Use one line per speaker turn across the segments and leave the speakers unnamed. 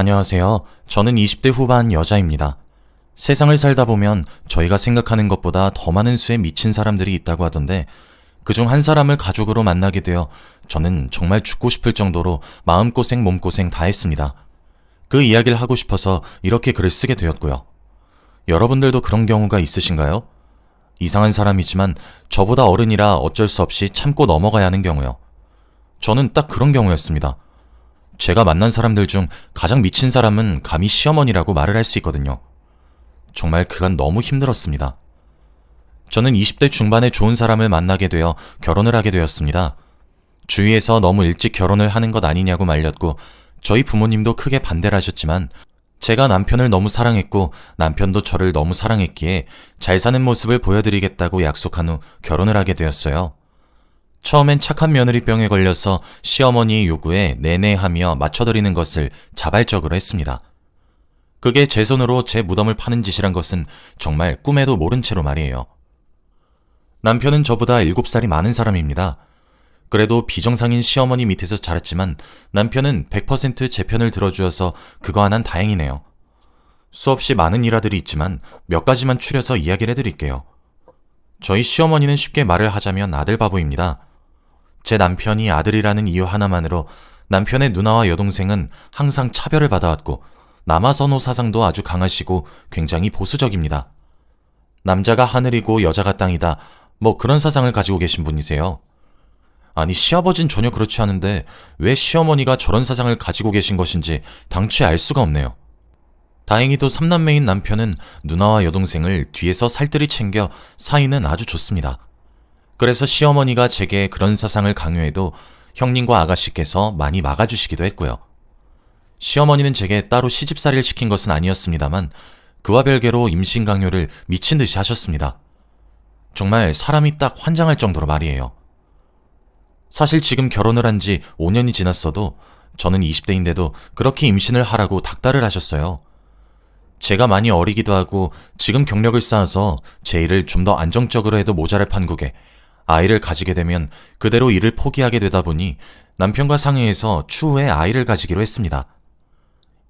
안녕하세요. 저는 20대 후반 여자입니다. 세상을 살다 보면 저희가 생각하는 것보다 더 많은 수의 미친 사람들이 있다고 하던데 그중 한 사람을 가족으로 만나게 되어 저는 정말 죽고 싶을 정도로 마음고생 몸고생 다 했습니다. 그 이야기를 하고 싶어서 이렇게 글을 쓰게 되었고요. 여러분들도 그런 경우가 있으신가요? 이상한 사람이지만 저보다 어른이라 어쩔 수 없이 참고 넘어가야 하는 경우요. 저는 딱 그런 경우였습니다. 제가 만난 사람들 중 가장 미친 사람은 감히 시어머니라고 말을 할 수 있거든요. 정말 그간 너무 힘들었습니다. 저는 20대 중반에 좋은 사람을 만나게 되어 결혼을 하게 되었습니다. 주위에서 너무 일찍 결혼을 하는 것 아니냐고 말렸고 저희 부모님도 크게 반대를 하셨지만 제가 남편을 너무 사랑했고 남편도 저를 너무 사랑했기에 잘 사는 모습을 보여드리겠다고 약속한 후 결혼을 하게 되었어요. 처음엔 착한 며느리병에 걸려서 시어머니의 요구에 내내하며 맞춰드리는 것을 자발적으로 했습니다. 그게 제 손으로 제 무덤을 파는 짓이란 것은 정말 꿈에도 모른 채로 말이에요. 남편은 저보다 7살이 많은 사람입니다. 그래도 비정상인 시어머니 밑에서 자랐지만 남편은 100%제 편을 들어주어서 그거 하나는 다행이네요. 수없이 많은 일화들이 있지만 몇 가지만 추려서 이야기를 해드릴게요. 저희 시어머니는 쉽게 말을 하자면 아들 바보입니다. 제 남편이 아들이라는 이유 하나만으로 남편의 누나와 여동생은 항상 차별을 받아왔고 남아선호 사상도 아주 강하시고 굉장히 보수적입니다. 남자가 하늘이고 여자가 땅이다. 뭐 그런 사상을 가지고 계신 분이세요. 아니 시아버진 전혀 그렇지 않은데 왜 시어머니가 저런 사상을 가지고 계신 것인지 당최 알 수가 없네요. 다행히도 삼남매인 남편은 누나와 여동생을 뒤에서 살뜰히 챙겨 사이는 아주 좋습니다. 그래서 시어머니가 제게 그런 사상을 강요해도 형님과 아가씨께서 많이 막아주시기도 했고요. 시어머니는 제게 따로 시집살이를 시킨 것은 아니었습니다만 그와 별개로 임신 강요를 미친 듯이 하셨습니다. 정말 사람이 딱 환장할 정도로 말이에요. 사실 지금 결혼을 한 지 5년이 지났어도 저는 20대인데도 그렇게 임신을 하라고 닥달을 하셨어요. 제가 많이 어리기도 하고 지금 경력을 쌓아서 제 일을 좀 더 안정적으로 해도 모자랄 판국에 아이를 가지게 되면 그대로 일을 포기하게 되다 보니 남편과 상의해서 추후에 아이를 가지기로 했습니다.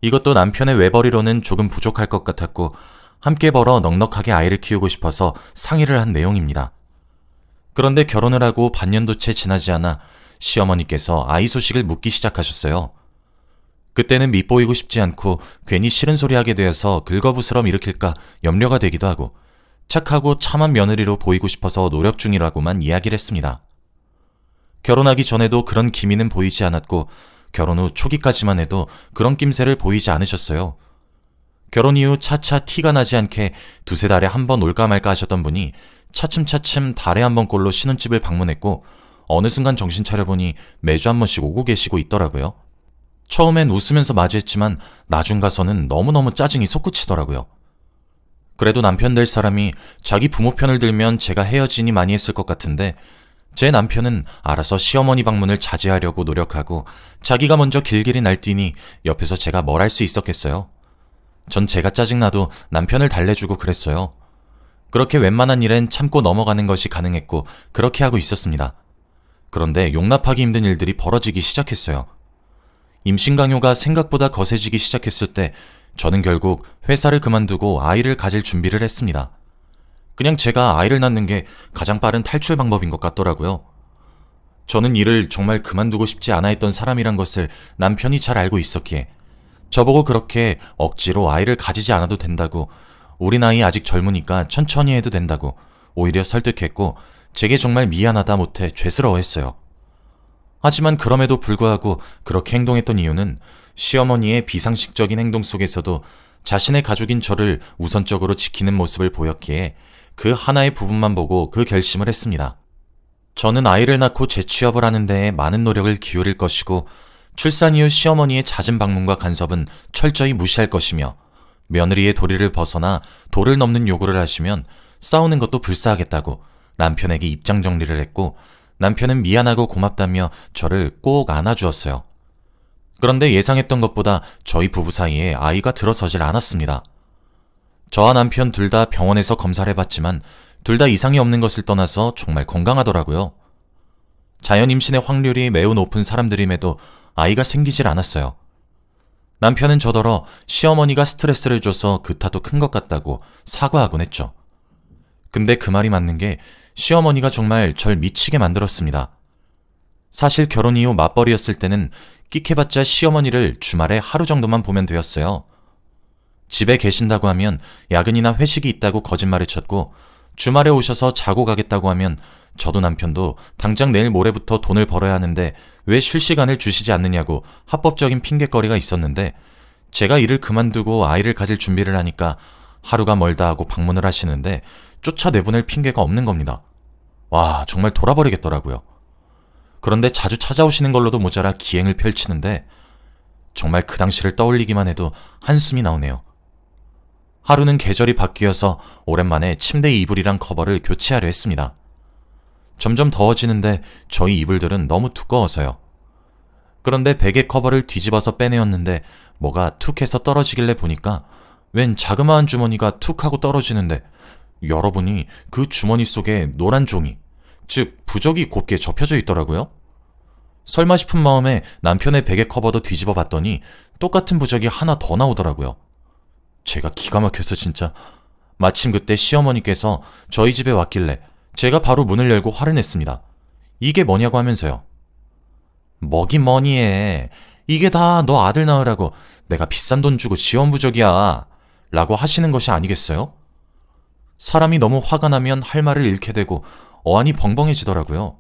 이것도 남편의 외벌이로는 조금 부족할 것 같았고 함께 벌어 넉넉하게 아이를 키우고 싶어서 상의를 한 내용입니다. 그런데 결혼을 하고 반년도 채 지나지 않아 시어머니께서 아이 소식을 묻기 시작하셨어요. 그때는 밉보이고 싶지 않고 괜히 싫은 소리 하게 되어서 긁어부스럼 일으킬까 염려가 되기도 하고 착하고 참한 며느리로 보이고 싶어서 노력 중이라고만 이야기를 했습니다. 결혼하기 전에도 그런 기미는 보이지 않았고 결혼 후 초기까지만 해도 그런 낌새를 보이지 않으셨어요. 결혼 이후 차차 티가 나지 않게 두세 달에 한 번 올까 말까 하셨던 분이 차츰차츰 달에 한 번꼴로 신혼집을 방문했고 어느 순간 정신 차려보니 매주 한 번씩 오고 계시고 있더라고요. 처음엔 웃으면서 맞이했지만 나중 가서는 너무너무 짜증이 솟구치더라고요. 그래도 남편 될 사람이 자기 부모 편을 들면 제가 헤어지니 많이 했을 것 같은데 제 남편은 알아서 시어머니 방문을 자제하려고 노력하고 자기가 먼저 길길이 날뛰니 옆에서 제가 뭘 할 수 있었겠어요. 전 제가 짜증나도 남편을 달래주고 그랬어요. 그렇게 웬만한 일엔 참고 넘어가는 것이 가능했고 그렇게 하고 있었습니다. 그런데 용납하기 힘든 일들이 벌어지기 시작했어요. 임신 강요가 생각보다 거세지기 시작했을 때 저는 결국 회사를 그만두고 아이를 가질 준비를 했습니다. 그냥 제가 아이를 낳는 게 가장 빠른 탈출 방법인 것 같더라고요. 저는 일을 정말 그만두고 싶지 않아 했던 사람이란 것을 남편이 잘 알고 있었기에 저보고 그렇게 억지로 아이를 가지지 않아도 된다고 우리 나이 아직 젊으니까 천천히 해도 된다고 오히려 설득했고 제게 정말 미안하다 못해 죄스러워했어요. 하지만 그럼에도 불구하고 그렇게 행동했던 이유는 시어머니의 비상식적인 행동 속에서도 자신의 가족인 저를 우선적으로 지키는 모습을 보였기에 그 하나의 부분만 보고 그 결심을 했습니다. 저는 아이를 낳고 재취업을 하는 데에 많은 노력을 기울일 것이고 출산 이후 시어머니의 잦은 방문과 간섭은 철저히 무시할 것이며 며느리의 도리를 벗어나 도를 넘는 요구를 하시면 싸우는 것도 불사하겠다고 남편에게 입장 정리를 했고 남편은 미안하고 고맙다며 저를 꼭 안아주었어요. 그런데 예상했던 것보다 저희 부부 사이에 아이가 들어서질 않았습니다. 저와 남편 둘 다 병원에서 검사를 해봤지만 둘 다 이상이 없는 것을 떠나서 정말 건강하더라고요. 자연 임신의 확률이 매우 높은 사람들임에도 아이가 생기질 않았어요. 남편은 저더러 시어머니가 스트레스를 줘서 그 탓도 큰 것 같다고 사과하곤 했죠. 근데 그 말이 맞는 게 시어머니가 정말 절 미치게 만들었습니다. 사실 결혼 이후 맞벌이였을 때는 끽해봤자 시어머니를 주말에 하루 정도만 보면 되었어요. 집에 계신다고 하면 야근이나 회식이 있다고 거짓말을 쳤고 주말에 오셔서 자고 가겠다고 하면 저도 남편도 당장 내일 모레부터 돈을 벌어야 하는데 왜 쉴 시간을 주시지 않느냐고 합법적인 핑계거리가 있었는데 제가 일을 그만두고 아이를 가질 준비를 하니까 하루가 멀다 하고 방문을 하시는데 쫓아 내보낼 핑계가 없는 겁니다. 와, 정말 돌아버리겠더라고요. 그런데 자주 찾아오시는 걸로도 모자라 기행을 펼치는데 정말 그 당시를 떠올리기만 해도 한숨이 나오네요. 하루는 계절이 바뀌어서 오랜만에 침대 이불이랑 커버를 교체하려 했습니다. 점점 더워지는데 저희 이불들은 너무 두꺼워서요. 그런데 베개 커버를 뒤집어서 빼내었는데 뭐가 툭 해서 떨어지길래 보니까 웬 자그마한 주머니가 툭 하고 떨어지는데 열어보니 그 주머니 속에 노란 종이, 즉 부적이 곱게 접혀져 있더라고요. 설마 싶은 마음에 남편의 베개 커버도 뒤집어 봤더니 똑같은 부적이 하나 더 나오더라고요. 제가 기가 막혀서 진짜 마침 그때 시어머니께서 저희 집에 왔길래 제가 바로 문을 열고 화를 냈습니다. 이게 뭐냐고 하면서요. 뭐긴 뭐니 해. 이게 다 너 아들 낳으라고 내가 비싼 돈 주고 지원 부적이야. 라고 하시는 것이 아니겠어요? 사람이 너무 화가 나면 할 말을 잃게 되고 어안이 벙벙해지더라고요.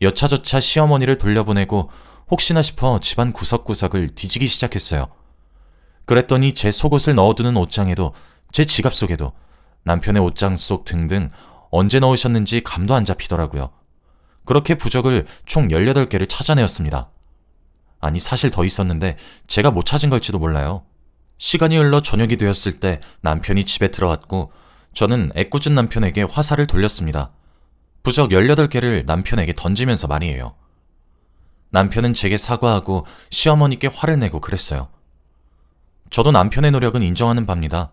여차저차 시어머니를 돌려보내고 혹시나 싶어 집안 구석구석을 뒤지기 시작했어요. 그랬더니 제 속옷을 넣어두는 옷장에도 제 지갑 속에도 남편의 옷장 속 등등 언제 넣으셨는지 감도 안 잡히더라고요. 그렇게 부적을 총 18개를 찾아내었습니다. 아니, 사실 더 있었는데 제가 못 찾은 걸지도 몰라요. 시간이 흘러 저녁이 되었을 때 남편이 집에 들어왔고 저는 애꿎은 남편에게 화살을 돌렸습니다. 부적 18개를 남편에게 던지면서 말이에요. 남편은 제게 사과하고 시어머니께 화를 내고 그랬어요. 저도 남편의 노력은 인정하는 바입니다.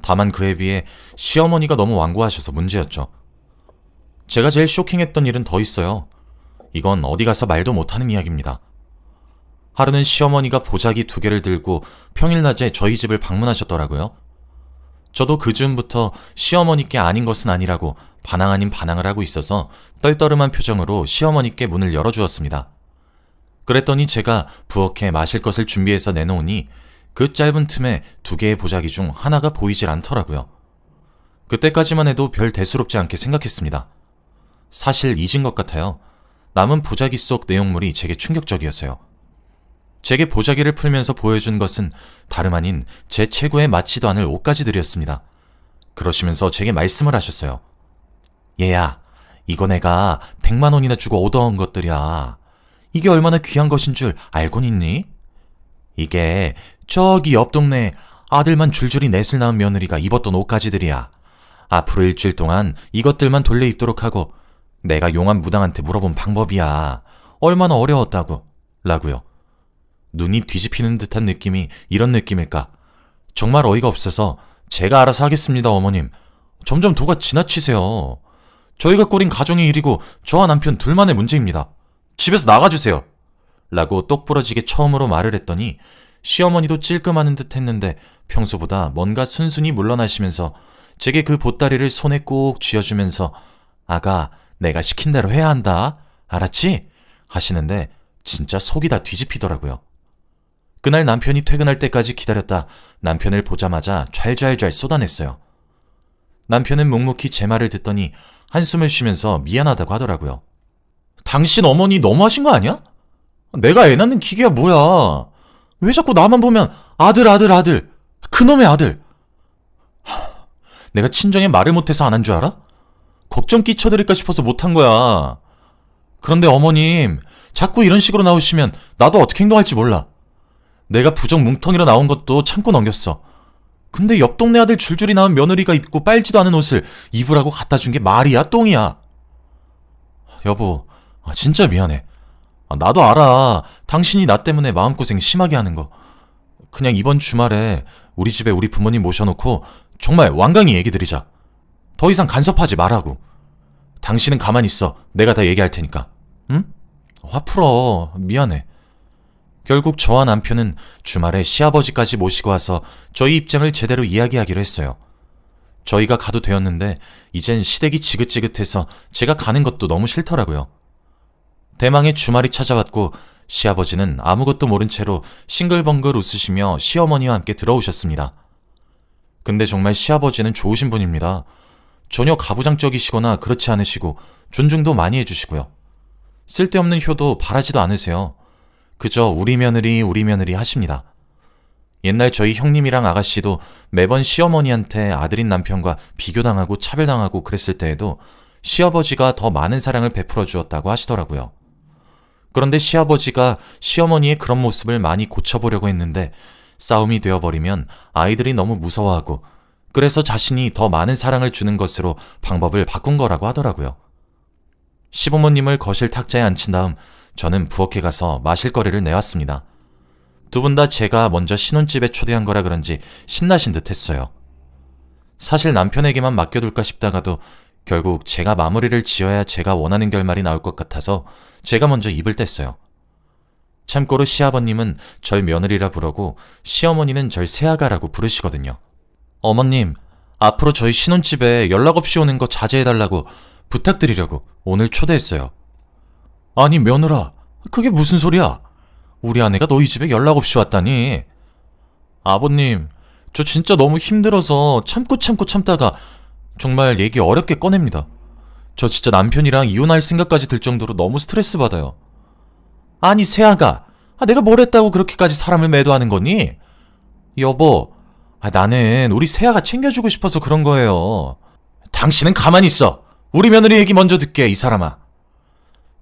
다만 그에 비해 시어머니가 너무 완고하셔서 문제였죠. 제가 제일 쇼킹했던 일은 더 있어요. 이건 어디 가서 말도 못하는 이야기입니다. 하루는 시어머니가 보자기 두 개를 들고 평일 낮에 저희 집을 방문하셨더라고요. 저도 그 즈음부터 시어머니께 아닌 것은 아니라고 반항 아닌 반항을 하고 있어서 떨떠름한 표정으로 시어머니께 문을 열어주었습니다. 그랬더니 제가 부엌에 마실 것을 준비해서 내놓으니 그 짧은 틈에 두 개의 보자기 중 하나가 보이질 않더라고요. 그때까지만 해도 별 대수롭지 않게 생각했습니다. 사실 잊은 것 같아요. 남은 보자기 속 내용물이 제게 충격적이었어요. 제게 보자기를 풀면서 보여준 것은 다름 아닌 제 최고의 맞지도 않을 옷가지들이었습니다. 그러시면서 제게 말씀을 하셨어요. 얘야, 이거 내가 100만 원이나 주고 얻어온 것들이야. 이게 얼마나 귀한 것인 줄 알곤 있니? 이게 저기 옆 동네 아들만 줄줄이 넷을 낳은 며느리가 입었던 옷가지들이야. 앞으로 일주일 동안 이것들만 돌려 입도록 하고 내가 용한 무당한테 물어본 방법이야. 얼마나 어려웠다고. 라고요. 눈이 뒤집히는 듯한 느낌이 이런 느낌일까? 정말 어이가 없어서 제가 알아서 하겠습니다, 어머님. 점점 도가 지나치세요. 저희가 꾸린 가정의 일이고 저와 남편 둘만의 문제입니다. 집에서 나가주세요. 라고 똑부러지게 처음으로 말을 했더니 시어머니도 찔끔하는 듯 했는데 평소보다 뭔가 순순히 물러나시면서 제게 그 보따리를 손에 꼭 쥐어주면서 아가, 내가 시킨 대로 해야 한다. 알았지? 하시는데 진짜 속이 다 뒤집히더라고요. 그날 남편이 퇴근할 때까지 기다렸다 남편을 보자마자 좔좔좔 쏟아냈어요. 남편은 묵묵히 제 말을 듣더니 한숨을 쉬면서 미안하다고 하더라고요. 당신 어머니 너무하신 거 아니야? 내가 애 낳는 기계야 뭐야? 왜 자꾸 나만 보면 아들 아들 아들 그놈의 아들 하, 내가 친정에 말을 못해서 안 한 줄 알아? 걱정 끼쳐드릴까 싶어서 못한 거야. 그런데 어머님 자꾸 이런 식으로 나오시면 나도 어떻게 행동할지 몰라. 내가 부정 뭉텅이로 나온 것도 참고 넘겼어. 근데 옆 동네 아들 줄줄이 낳은 며느리가 입고 빨지도 않은 옷을 입으라고 갖다 준 게 말이야 똥이야. 여보, 아, 진짜 미안해. 아, 나도 알아. 당신이 나 때문에 마음고생 심하게 하는 거. 그냥 이번 주말에 우리 집에 우리 부모님 모셔놓고 정말 완강히 얘기 드리자. 더 이상 간섭하지 말라고. 당신은 가만히 있어. 내가 다 얘기할 테니까. 응? 화 풀어. 미안해. 결국 저와 남편은 주말에 시아버지까지 모시고 와서 저희 입장을 제대로 이야기하기로 했어요. 저희가 가도 되었는데 이젠 시댁이 지긋지긋해서 제가 가는 것도 너무 싫더라고요. 대망의 주말이 찾아왔고 시아버지는 아무것도 모른 채로 싱글벙글 웃으시며 시어머니와 함께 들어오셨습니다. 근데 정말 시아버지는 좋으신 분입니다. 전혀 가부장적이시거나 그렇지 않으시고 존중도 많이 해주시고요. 쓸데없는 효도 바라지도 않으세요. 그저 우리 며느리 우리 며느리 하십니다. 옛날 저희 형님이랑 아가씨도 매번 시어머니한테 아들인 남편과 비교당하고 차별당하고 그랬을 때에도 시아버지가 더 많은 사랑을 베풀어 주었다고 하시더라고요. 그런데 시아버지가 시어머니의 그런 모습을 많이 고쳐보려고 했는데 싸움이 되어버리면 아이들이 너무 무서워하고 그래서 자신이 더 많은 사랑을 주는 것으로 방법을 바꾼 거라고 하더라고요. 시부모님을 거실 탁자에 앉힌 다음 저는 부엌에 가서 마실 거리를 내왔습니다. 두 분 다 제가 먼저 신혼집에 초대한 거라 그런지 신나신 듯 했어요. 사실 남편에게만 맡겨둘까 싶다가도 결국 제가 마무리를 지어야 제가 원하는 결말이 나올 것 같아서 제가 먼저 입을 뗐어요. 참고로 시아버님은 절 며느리라 부르고 시어머니는 절 새아가라고 부르시거든요. 어머님, 앞으로 저희 신혼집에 연락 없이 오는 거 자제해달라고 부탁드리려고 오늘 초대했어요. 아니, 며느라, 그게 무슨 소리야? 우리 아내가 너희 집에 연락 없이 왔다니. 아버님, 저 진짜 너무 힘들어서 참고 참고 참다가 정말 얘기 어렵게 꺼냅니다. 저 진짜 남편이랑 이혼할 생각까지 들 정도로 너무 스트레스 받아요. 아니, 세아가, 아, 내가 뭘 했다고 그렇게까지 사람을 매도하는 거니? 여보, 아, 나는 우리 세아가 챙겨주고 싶어서 그런 거예요. 당신은 가만히 있어. 우리 며느리 얘기 먼저 듣게, 이 사람아.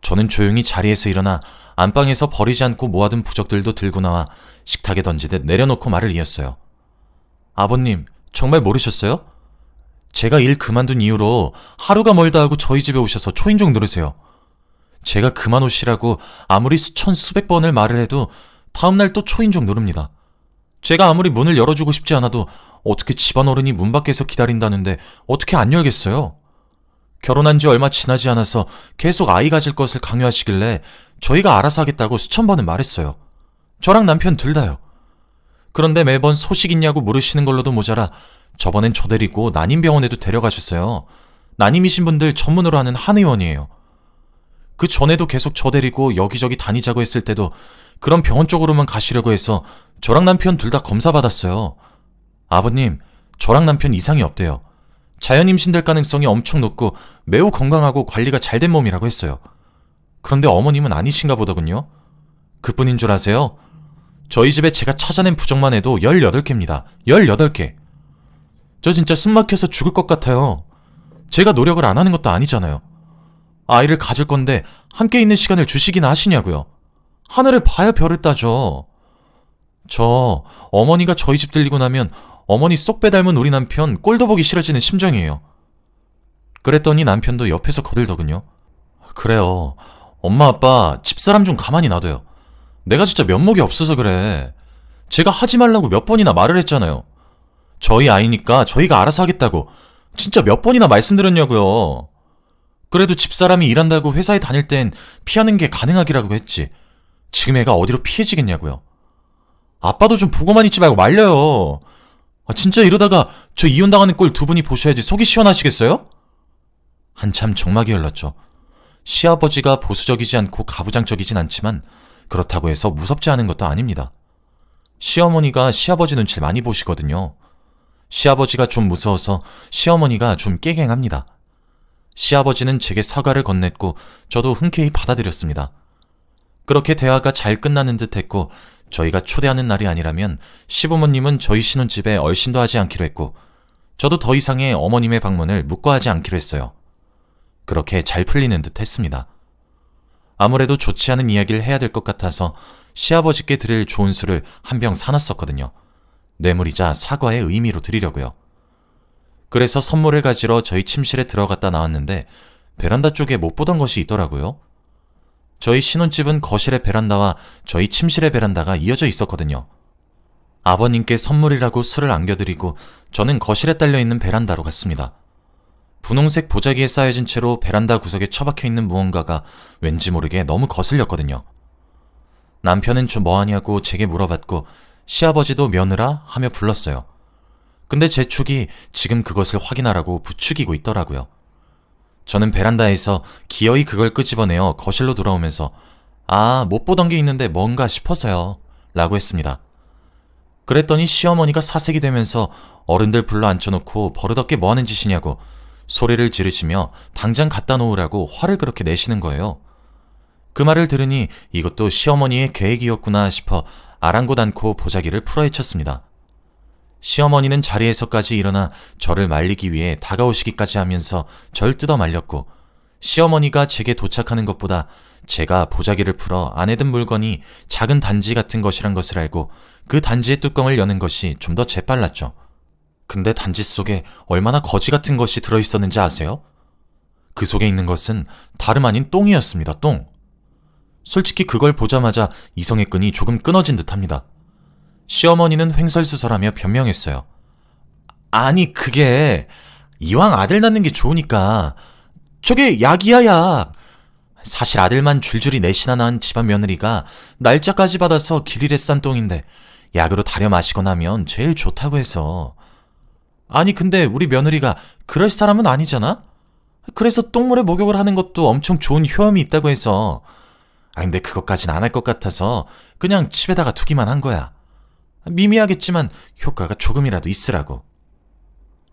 저는 조용히 자리에서 일어나 안방에서 버리지 않고 모아둔 부적들도 들고 나와 식탁에 던지듯 내려놓고 말을 이었어요. 아버님, 정말 모르셨어요? 제가 일 그만둔 이후로 하루가 멀다 하고 저희 집에 오셔서 초인종 누르세요. 제가 그만 오시라고 아무리 수천 수백 번을 말을 해도 다음날 또 초인종 누릅니다. 제가 아무리 문을 열어주고 싶지 않아도 어떻게 집안 어른이 문 밖에서 기다린다는데 어떻게 안 열겠어요? 결혼한 지 얼마 지나지 않아서 계속 아이 가질 것을 강요하시길래 저희가 알아서 하겠다고 수천 번을 말했어요. 저랑 남편 둘 다요. 그런데 매번 소식 있냐고 물으시는 걸로도 모자라 저번엔 저 데리고 난임병원에도 데려가셨어요. 난임이신 분들 전문으로 하는 한의원이에요. 그 전에도 계속 저 데리고 여기저기 다니자고 했을 때도 그런 병원 쪽으로만 가시려고 해서 저랑 남편 둘 다 검사 받았어요. 아버님, 저랑 남편 이상이 없대요. 자연 임신될 가능성이 엄청 높고 매우 건강하고 관리가 잘 된 몸이라고 했어요. 그런데 어머님은 아니신가 보더군요. 그뿐인 줄 아세요? 저희 집에 제가 찾아낸 부적만 해도 18개입니다. 18개. 저 진짜 숨 막혀서 죽을 것 같아요. 제가 노력을 안 하는 것도 아니잖아요. 아이를 가질 건데 함께 있는 시간을 주시기나 하시냐고요. 하늘을 봐야 별을 따죠. 저 어머니가 저희 집 들리고 나면 어머니 쏙 빼닮은 우리 남편 꼴도 보기 싫어지는 심정이에요. 그랬더니 남편도 옆에서 거들더군요. 그래요. 엄마 아빠 집사람 좀 가만히 놔둬요. 내가 진짜 면목이 없어서 그래. 제가 하지 말라고 몇 번이나 말을 했잖아요. 저희 아이니까 저희가 알아서 하겠다고 진짜 몇 번이나 말씀드렸냐고요. 그래도 집사람이 일한다고 회사에 다닐 땐 피하는 게 가능하기라고 했지. 지금 애가 어디로 피해지겠냐고요. 아빠도 좀 보고만 있지 말고 말려요. 아, 진짜 이러다가 저 이혼당하는 꼴 두 분이 보셔야지 속이 시원하시겠어요? 한참 정막이 흘렀죠. 시아버지가 보수적이지 않고 가부장적이진 않지만 그렇다고 해서 무섭지 않은 것도 아닙니다. 시어머니가 시아버지 눈치를 많이 보시거든요. 시아버지가 좀 무서워서 시어머니가 좀 깨갱합니다. 시아버지는 제게 사과를 건넸고 저도 흔쾌히 받아들였습니다. 그렇게 대화가 잘 끝나는 듯 했고 저희가 초대하는 날이 아니라면 시부모님은 저희 신혼집에 얼씬도 하지 않기로 했고 저도 더 이상의 어머님의 방문을 묵과하지 않기로 했어요. 그렇게 잘 풀리는 듯 했습니다. 아무래도 좋지 않은 이야기를 해야 될 것 같아서 시아버지께 드릴 좋은 술을 한 병 사놨었거든요. 뇌물이자 사과의 의미로 드리려고요. 그래서 선물을 가지러 저희 침실에 들어갔다 나왔는데 베란다 쪽에 못 보던 것이 있더라고요. 저희 신혼집은 거실의 베란다와 저희 침실의 베란다가 이어져 있었거든요. 아버님께 선물이라고 술을 안겨드리고 저는 거실에 딸려있는 베란다로 갔습니다. 분홍색 보자기에 쌓여진 채로 베란다 구석에 처박혀 있는 무언가가 왠지 모르게 너무 거슬렸거든요. 남편은 저 뭐하냐고 제게 물어봤고 시아버지도 며느라 하며 불렀어요. 근데 제 촉이 지금 그것을 확인하라고 부추기고 있더라고요. 저는 베란다에서 기어이 그걸 끄집어내어 거실로 돌아오면서 아, 못 보던 게 있는데 뭔가 싶어서요. 라고 했습니다. 그랬더니 시어머니가 사색이 되면서 어른들 불러 앉혀놓고 버릇없게 뭐 하는 짓이냐고 소리를 지르시며 당장 갖다 놓으라고 화를 그렇게 내시는 거예요. 그 말을 들으니 이것도 시어머니의 계획이었구나 싶어 아랑곳 않고 보자기를 풀어헤쳤습니다. 시어머니는 자리에서까지 일어나 저를 말리기 위해 다가오시기까지 하면서 절 뜯어 말렸고 시어머니가 제게 도착하는 것보다 제가 보자기를 풀어 안에 든 물건이 작은 단지 같은 것이란 것을 알고 그 단지의 뚜껑을 여는 것이 좀 더 재빨랐죠. 근데 단지 속에 얼마나 거지 같은 것이 들어있었는지 아세요? 그 속에 있는 것은 다름 아닌 똥이었습니다, 똥. 솔직히 그걸 보자마자 이성의 끈이 조금 끊어진 듯 합니다. 시어머니는 횡설수설하며 변명했어요. 아니, 그게 이왕 아들 낳는 게 좋으니까 저게 약이야, 약. 사실 아들만 줄줄이 넷이나 낳은 집안 며느리가 날짜까지 받아서 길일에 싼 똥인데 약으로 다려 마시고 나면 제일 좋다고 해서. 아니, 근데 우리 며느리가 그럴 사람은 아니잖아? 그래서 똥물에 목욕을 하는 것도 엄청 좋은 효험이 있다고 해서. 아, 근데 그것까진 안 할 것 같아서 그냥 집에다가 두기만 한 거야. 미미하겠지만 효과가 조금이라도 있으라고.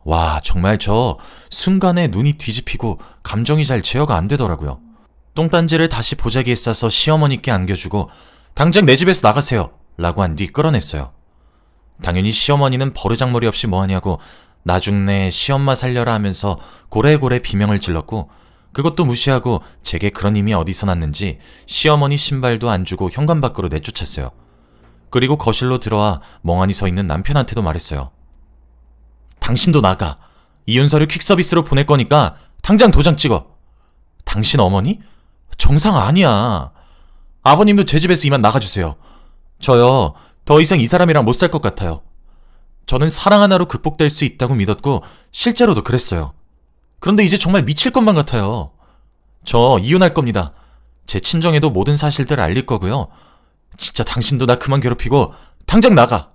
와, 정말 저 순간에 눈이 뒤집히고 감정이 잘 제어가 안 되더라고요. 똥단지를 다시 보자기에 싸서 시어머니께 안겨주고 당장 내 집에서 나가세요. 라고 한 뒤 끌어냈어요. 당연히 시어머니는 버르장머리 없이 뭐하냐고 나중내 시엄마 살려라 하면서 고래고래 비명을 질렀고 그것도 무시하고 제게 그런 힘이 어디서 났는지 시어머니 신발도 안 주고 현관 밖으로 내쫓았어요. 그리고 거실로 들어와 멍하니 서 있는 남편한테도 말했어요. 당신도 나가. 이윤서를 퀵서비스로 보낼 거니까 당장 도장 찍어. 당신 어머니? 정상 아니야. 아버님도 제 집에서 이만 나가주세요. 저요, 더 이상 이 사람이랑 못 살 것 같아요. 저는 사랑 하나로 극복될 수 있다고 믿었고, 실제로도 그랬어요. 그런데 이제 정말 미칠 것만 같아요. 저 이혼할 겁니다. 제 친정에도 모든 사실들을 알릴 거고요. 진짜 당신도 나 그만 괴롭히고 당장 나가.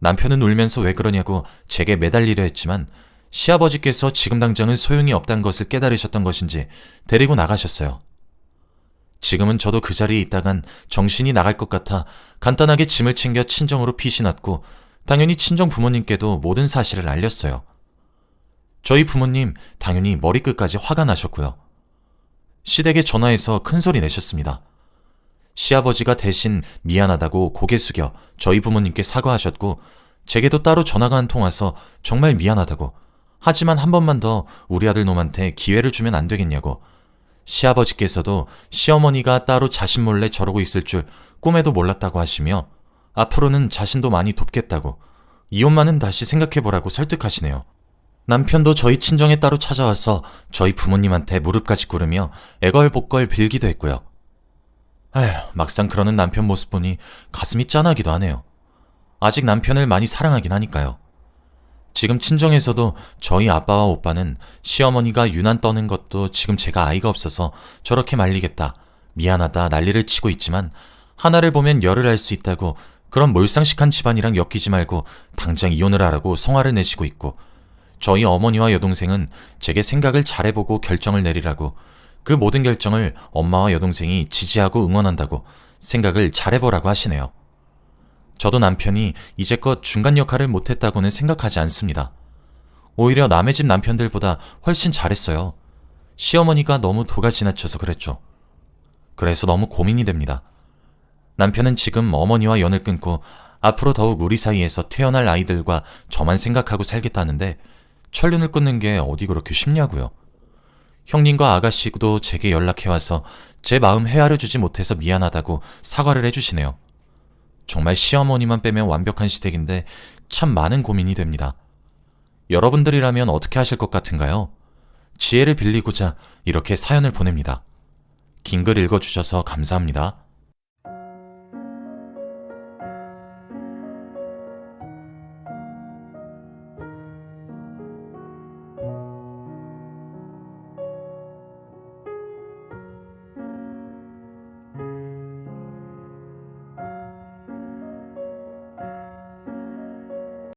남편은 울면서 왜 그러냐고 제게 매달리려 했지만 시아버지께서 지금 당장은 소용이 없다는 것을 깨달으셨던 것인지 데리고 나가셨어요. 지금은 저도 그 자리에 있다간 정신이 나갈 것 같아 간단하게 짐을 챙겨 친정으로 피신왔고 당연히 친정 부모님께도 모든 사실을 알렸어요. 저희 부모님 당연히 머리끝까지 화가 나셨고요. 시댁에 전화해서 큰 소리 내셨습니다. 시아버지가 대신 미안하다고 고개 숙여 저희 부모님께 사과하셨고 제게도 따로 전화가 한 통 와서 정말 미안하다고 하지만 한 번만 더 우리 아들 놈한테 기회를 주면 안 되겠냐고 시아버지께서도 시어머니가 따로 자신 몰래 저러고 있을 줄 꿈에도 몰랐다고 하시며 앞으로는 자신도 많이 돕겠다고 이혼만은 다시 생각해보라고 설득하시네요. 남편도 저희 친정에 따로 찾아와서 저희 부모님한테 무릎까지 꿇으며 애걸복걸 빌기도 했고요. 에휴, 막상 그러는 남편 모습 보니 가슴이 짠하기도 하네요. 아직 남편을 많이 사랑하긴 하니까요. 지금 친정에서도 저희 아빠와 오빠는 시어머니가 유난 떠는 것도 지금 제가 아이가 없어서 저렇게 말리겠다, 미안하다 난리를 치고 있지만 하나를 보면 열을 알 수 있다고 그런 몰상식한 집안이랑 엮이지 말고 당장 이혼을 하라고 성화를 내시고 있고 저희 어머니와 여동생은 제게 생각을 잘해보고 결정을 내리라고 그 모든 결정을 엄마와 여동생이 지지하고 응원한다고 생각을 잘해보라고 하시네요. 저도 남편이 이제껏 중간 역할을 못했다고는 생각하지 않습니다. 오히려 남의 집 남편들보다 훨씬 잘했어요. 시어머니가 너무 도가 지나쳐서 그랬죠. 그래서 너무 고민이 됩니다. 남편은 지금 어머니와 연을 끊고 앞으로 더욱 우리 사이에서 태어날 아이들과 저만 생각하고 살겠다는데 천륜을 끊는 게 어디 그렇게 쉽냐고요. 형님과 아가씨도 제게 연락해와서 제 마음 헤아려 주지 못해서 미안하다고 사과를 해주시네요. 정말 시어머니만 빼면 완벽한 시댁인데 참 많은 고민이 됩니다. 여러분들이라면 어떻게 하실 것 같은가요? 지혜를 빌리고자 이렇게 사연을 보냅니다. 긴 글 읽어주셔서 감사합니다.